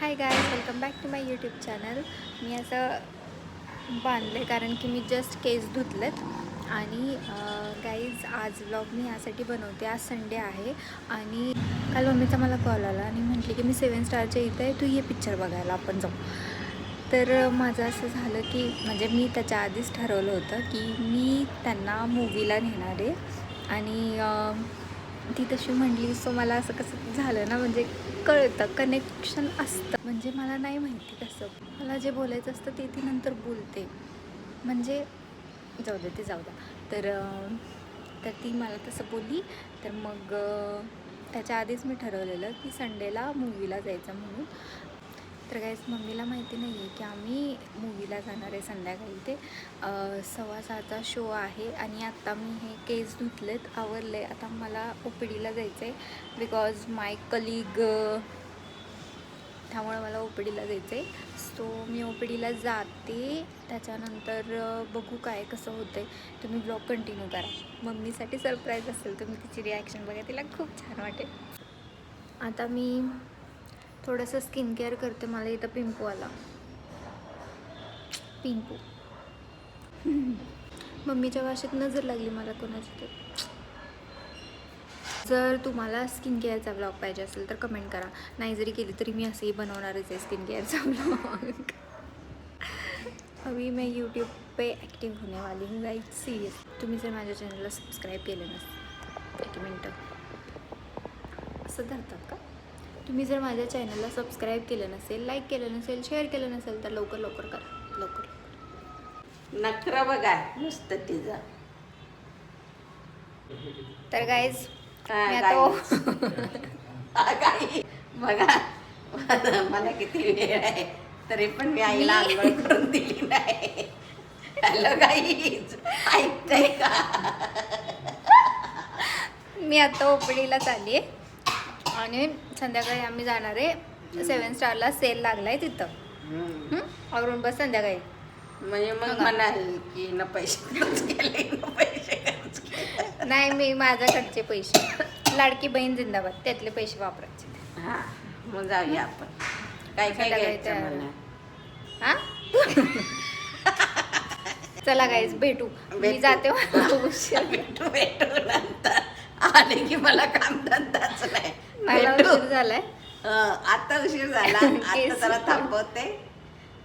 Hi guys welcome back to my YouTube channel मी असं बांधलं कारण की मी जस्ट केस धुतलेत. आणि गाईज आज व्लॉग मी यासाठी बनवते. आज संडे आहे. आणि काल मम्मीचा मला कॉल आला आणि म्हटली की मी सेवन स्टारच्या इथं आहे. तू ये पिक्चर बघायला आपण जाऊ. तर माझं असं झालं की म्हणजे मी त्याच्या आधीच ठरवलं होतं की मी त्यांना मूवीला नेणार आहे. आणि ती तशी म्हणली सो मला असं कसं झालं ना म्हणजे कळतं कनेक्शन असतं. म्हणजे मला नाही माहिती कसं. मला जे बोलायचं असतं ते ती नंतर बोलते. म्हणजे जाऊ दे ते जाऊ द्या. तर तर ती मला तसं बोलली. तर मग त्याच्या आधीच मी ठरवलेलं की संडेला मूवीला जायचं म्हणून. तर काहीच मम्मीला माहिती नाही आहे की आम्ही मूवीला जाणार आहे संध्याकाळी ते सव्वा सहाचा शो आहे आणि आत्ता मी हे केस धुतलेत आवरले आता मला ओ पी डीला जायचं आहे बिकॉज माय कलिग त्यामुळे मला ओ पी डीला जायचं आहे सो मी ओ पी डीला जाते. त्याच्यानंतर बघू काय कसं होतं आहे तुम्ही ब्लॉग कंटिन्यू करा. मम्मीसाठी सरप्राईज असेल. तुम्ही तिची रिॲक्शन बघा. तिला खूप छान वाटेल. आता मी थोडंसं स्किन केअर करते मला इथं पिंपू आला पिंपू मम्मीच्या भाषेत नजर लागली मला कोणाची तर. जर तुम्हाला स्किन केअरचा ब्लॉग पाहिजे असेल तर कमेंट करा. नाही जरी केली तरी मी असंही बनवणारच आहे स्किन केअरचा ब्लॉग अभी मैं यूट्यूब पे ॲक्टिव्ह होने वाली हूँ लाईक सिरियस तुम्ही जर माझ्या चॅनलला सबस्क्राईब केलं नसेल एक मिनटं. असं धरतात का? तुम्ही जर माझ्या चॅनलला सबस्क्राईब केलं नसेल लाईक केलं नसेल शेअर केलं नसेल तर लवकर लवकर करा. लवकर नखरा बघा नुसतं तिचं. तर गाईज मी आता बघा मला किती वेळ आहे. तरी पण मी आईला मी- आंघोळ करून दिली नाही. हॅलो गाईज ऐकतंय का? मी आता ओपडीला चालली आहे आणि संध्याकाळी आम्ही जाणार आहे. सेवन स्टारला सेल लागलाय तिथं? आवरून बस संध्याकाळी. म्हणजे मग. म्हणाल की न पैसे केले पैसे नाही मी माझ्याकडचे पैसे. लाडकी बहीण जिंदाबाद त्यातले पैसे वापरायचे. हा मग जाऊया आपण. काय काय घ्यायचं हा? चला गाईज भेटू. मी. जाते भेटू भेटू नंतर. आले की मला काम धंदाच नाही. मला भेटू. उशीर झालाय. हं, आता उशीर झाला. आता जरा. थांबवते.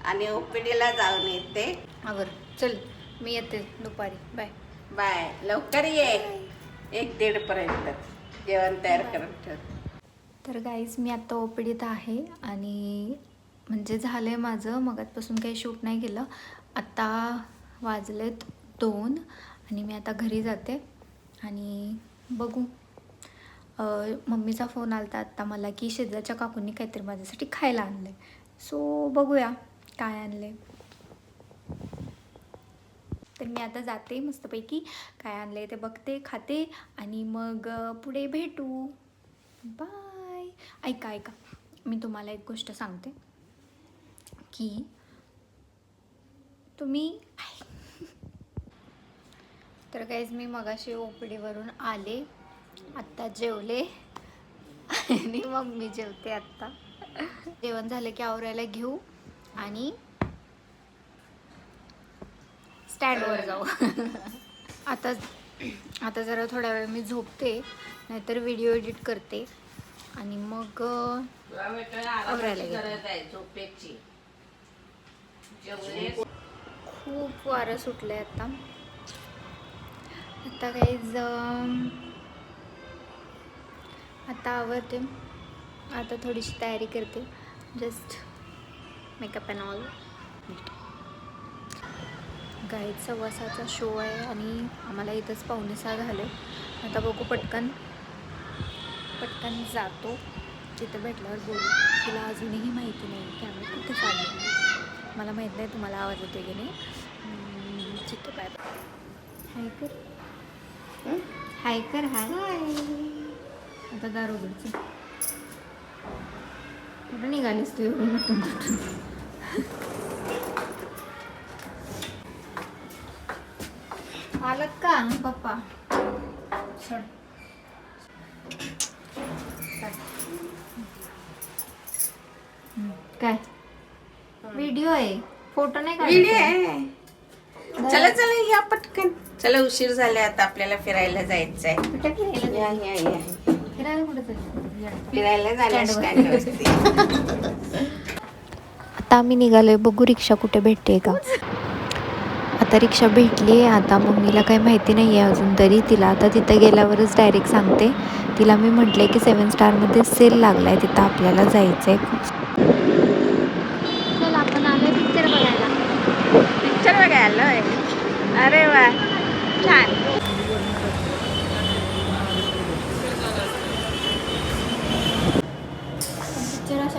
आणि ओपीडीला जाऊन येते. आवर चल मी येते दुपारी. बाय बाय लवकर ये. एक दीड पर्यंत. जेवण तयार करून ठेव. तर गाईज मी आत्ता ओपीडीत आहे आणि म्हणजे झालं आहे माझं. मगातपासून काही शूट नाही केलं. आत्ता वाजलेत दोन आणि मी आता घरी जाते. आणि बघू. मम्मीचा फोन आला होता आत्ता मला की शेजारच्या काकूंनी काहीतरी माझ्यासाठी खायला आणलं आहे सो बघूया काय आणलं आहे तर मी आता जाते मस्तपैकी. काय आणलं आहे ते बघते खाते आणि मग पुढे भेटू. बाय ऐका ऐका. मी तुम्हाला एक गोष्ट सांगते. की तुम्ही तर काहीच मी मगाशी ओपडीवरून आले. आत्ता जेवले. आणि मग मी जेवते आत्ता. जेवण झालं की आवरायला घेऊ आणि स्टँडवर जाऊ. आता आता जरा थोड्या वेळ मी झोपते नाहीतर व्हिडिओ एडिट करते आणि मग खूप वारं सुटलं आहे आता आता काही आता आवडते आता थोडीशी तयारी करते. Just makeup and all guide सव्वासाचा show आहे आणि आम्हाला इथंच पावणेसहा झाले. आता बघू पटकन. पटकन जातो. तिथं भेटल्यावर बोलू. तिला अजूनही माहिती नाही की आम्ही कुठे चाललो मला माहीत नाही तुम्हाला आवाज येतो की नाही. ठीक आहे बाय हाय कर? हाय कर हाय. आता दार उघडचं कुठं निघालीस तू? एवढी नटून आलं का पप्पा. काय? व्हिडिओ आहे. फोटो नाही व्हिडिओ. आहे. चला चला या पटकन. चला उशीर झाला आता आपल्याला फिरायला या या या. फिरायला कुठे? फिरायला आता आम्ही निघालोय बघू रिक्षा कुठे भेटते का आता रिक्षा भेटली आहे आता मम्मीला काही माहिती नाही आहे अजून तरी तिला आता तिथं गेल्यावरच डायरेक्ट सांगते तिला मी म्हटलंय की सेवन स्टारमध्ये सेल लागला आहे तिथं आपल्याला जायचं आहे चल आपण पिक्चर बघायला पिक्चर बघायला आलोय अरे वा छान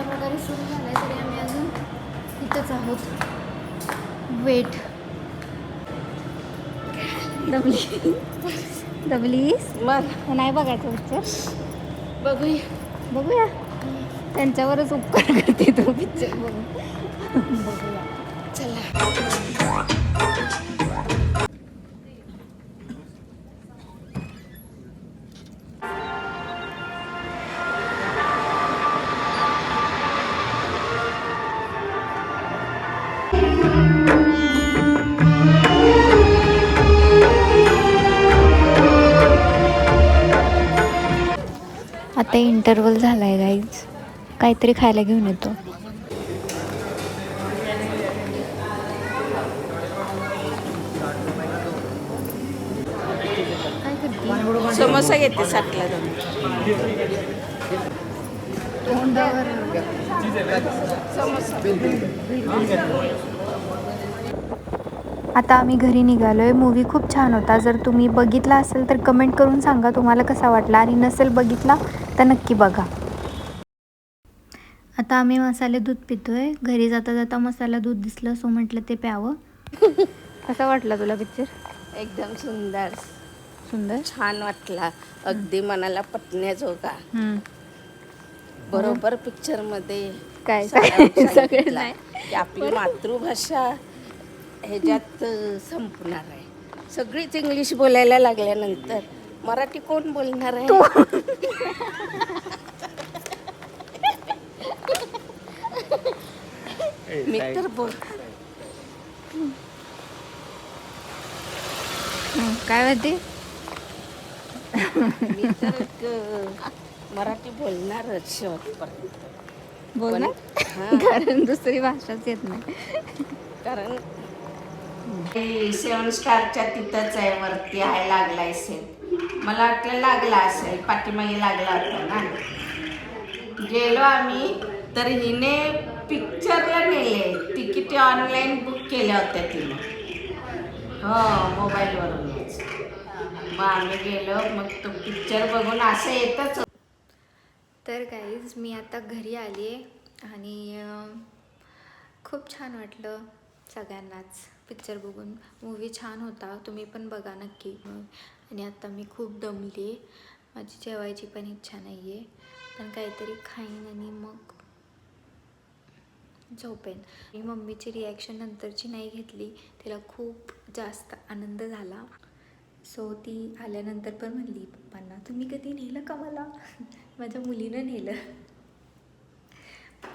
प्रकारे सुरू झाला आहे तरी आम्ही अजून इथंच आहोत. वेट दबली दबलीस मग? नाही बघायचं पिक्चर बघूया. बघूया. त्यांच्यावरच उपकार करते तो पिक्चर बघून. बघूया. चला. आता इंटरवल झाला आहे गाईज काहीतरी खायला घेऊन येतो. समोसा घेते साठला जाऊन. आता आम्ही घरी निघालो आहे मूवी खूप छान होता. जर तुम्ही बघितला असेल तर कमेंट करून सांगा तुम्हाला कसा वाटला. आणि नसेल बघितला तर नक्की बघा. आता आम्ही मसाले दूध पितोय. घरी जाता जाता मसाला दूध दिसलं सो म्हटलं ते प्यावं. कसा वाटला तुला पिक्चर एकदम सुंदर. सुंदर? छान वाटला. अगदी मनाला पटण्याजोगा बरोबर पिक्चरमध्ये काय? आपली मातृभाषा ह्याच्यात संपणार आहे. सगळीच इंग्लिश बोलायला लागल्यानंतर मराठी कोण बोलणार आहे? मी तर बोल काय होते मी तर मराठी बोलणारच शेवटपर्यंत. बोल ना हां. कारण दुसरी भाषाच येत नाही. कारण सेवन स्टारच्या तिथंच आहे वरती आहे लागलाय सेल. मला वाटलं लागला असेल पाठीमागे लागला होता ना. गेलो आम्ही तर हिने पिक्चरला नेले. तिकीट ऑनलाईन बुक केल्या होत्या तिने. हो मोबाईलवरूनच मग आम्ही गेलो मग तो पिक्चर बघून असं येतच तर काहीच मी आता घरी आली आहे आणि खूप छान वाटलं सगळ्यांनाच. पिक्चर बघून. मूवी छान होता. तुम्ही पण बघा नक्की. आणि आता मी खूप दमली आहे माझी जेवायची पण इच्छा नाही आहे पण काहीतरी खाईन आणि मग झोपेन. मी मम्मीची रिॲक्शन नंतरची नाही घेतली. तिला खूप जास्त आनंद झाला. सो ती आल्यानंतर पण म्हणली पप्पांना तुम्ही कधी नेलं का मला? माझ्या मुलीनं नेलं.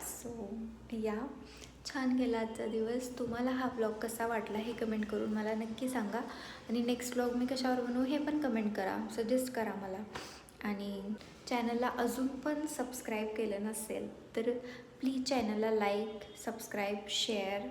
सो या. छान गेला आजचा दिवस. तुम्हाला हा ब्लॉग कसा वाटला हे कमेंट करून मला नक्की सांगा. आणि नेक्स्ट ब्लॉग मी कशावर बनवू हे पण कमेंट करा सजेस्ट करा मला. आणि चॅनलला अजून पण सबस्क्राईब केलं नसेल तर प्लीज चॅनलला लाईक सबस्क्राईब शेअर